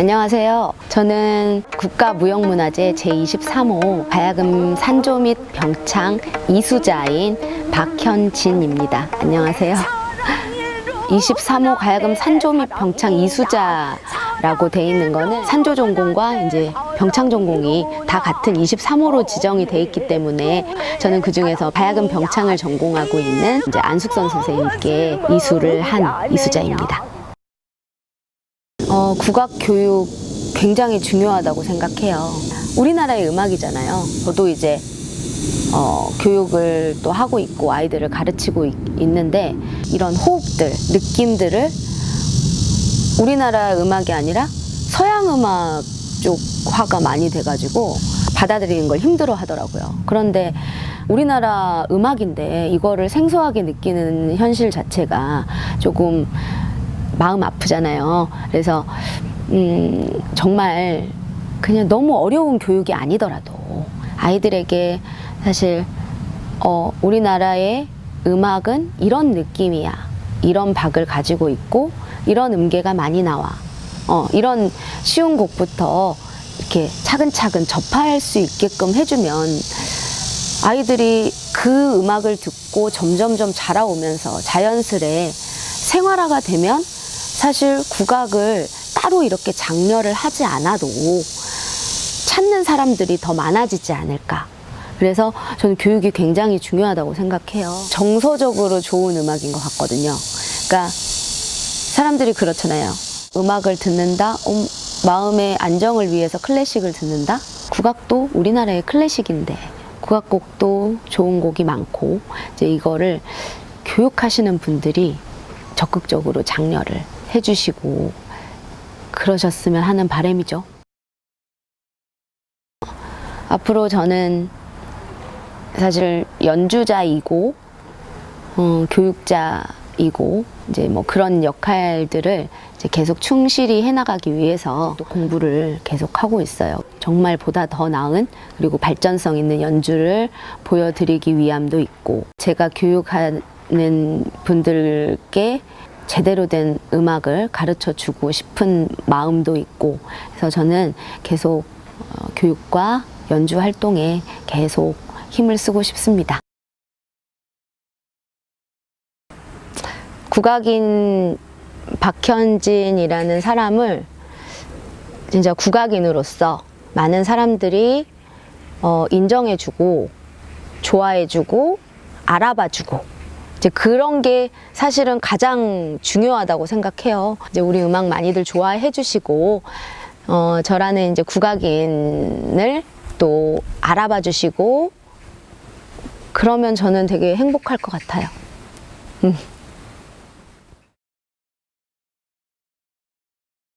안녕하세요. 저는 국가무형문화재 제23호 가야금 산조 및 병창 이수자인 박현진입니다. 안녕하세요. 23호 가야금 산조 및 병창 이수자 라고 돼 있는 거는 산조 전공과 이제 병창 전공이 다 같은 23호로 지정이 돼 있기 때문에 저는 그 중에서 가야금 병창을 전공하고 있는 이제 안숙선 선생님께 이수를 한 이수자입니다. 어, 국악 교육 굉장히 중요하다고 생각해요. 우리나라의 음악이잖아요. 저도 이제 어, 교육을 또 하고 있고 아이들을 가르치고 있, 있는데 이런 호흡들, 느낌들을 우리나라 음악이 아니라 서양 음악 쪽화가 많이 돼가지고 받아들이는 걸 힘들어 하더라고요. 그런데 우리나라 음악인데 이거를 생소하게 느끼는 현실 자체가 조금 마음 아프잖아요. 그래서 음, 정말 그냥 너무 어려운 교육이 아니더라도 아이들에게 사실 어, 우리나라의 음악은 이런 느낌이야. 이런 박을 가지고 있고 이런 음계가 많이 나와. 어, 이런 쉬운 곡부터 이렇게 차근차근 접할 수 있게끔 해주면 아이들이 그 음악을 듣고 점점점 자라오면서 자연스레 생활화가 되면 사실 국악을 따로 이렇게 장려를 하지 않아도 찾는 사람들이 더 많아지지 않을까. 그래서 저는 교육이 굉장히 중요하다고 생각해요. 정서적으로 좋은 음악인 것 같거든요. 그러니까 사람들이 그렇잖아요. 음악을 듣는다, 음, 마음의 안정을 위해서 클래식을 듣는다. 국악도 우리나라의 클래식인데 국악곡도 좋은 곡이 많고 이제 이거를 교육하시는 분들이 적극적으로 장려를 해주시고 그러셨으면 하는 바람이죠. 앞으로 저는 사실 연주자이고 어, 교육자이고 이제 뭐 그런 역할들을 이제 계속 충실히 해나가기 위해서 또 공부를 계속 하고 있어요. 정말 보다 더 나은 그리고 발전성 있는 연주를 보여드리기 위함도 있고 제가 교육하는 분들께 제대로 된 음악을 가르쳐 주고 싶은 마음도 있고 그래서 저는 계속 어, 교육과 연주 활동에 계속 힘을 쓰고 싶습니다. 국악인 박현진이라는 사람을 진짜 국악인으로서 많은 사람들이 어, 인정해주고 좋아해주고 알아봐주고 이제 그런 게 사실은 가장 중요하다고 생각해요. 이제 우리 음악 많이들 좋아해 주시고 어, 저라는 이제 국악인을 또 알아봐 주시고 그러면 저는 되게 행복할 것 같아요. 음.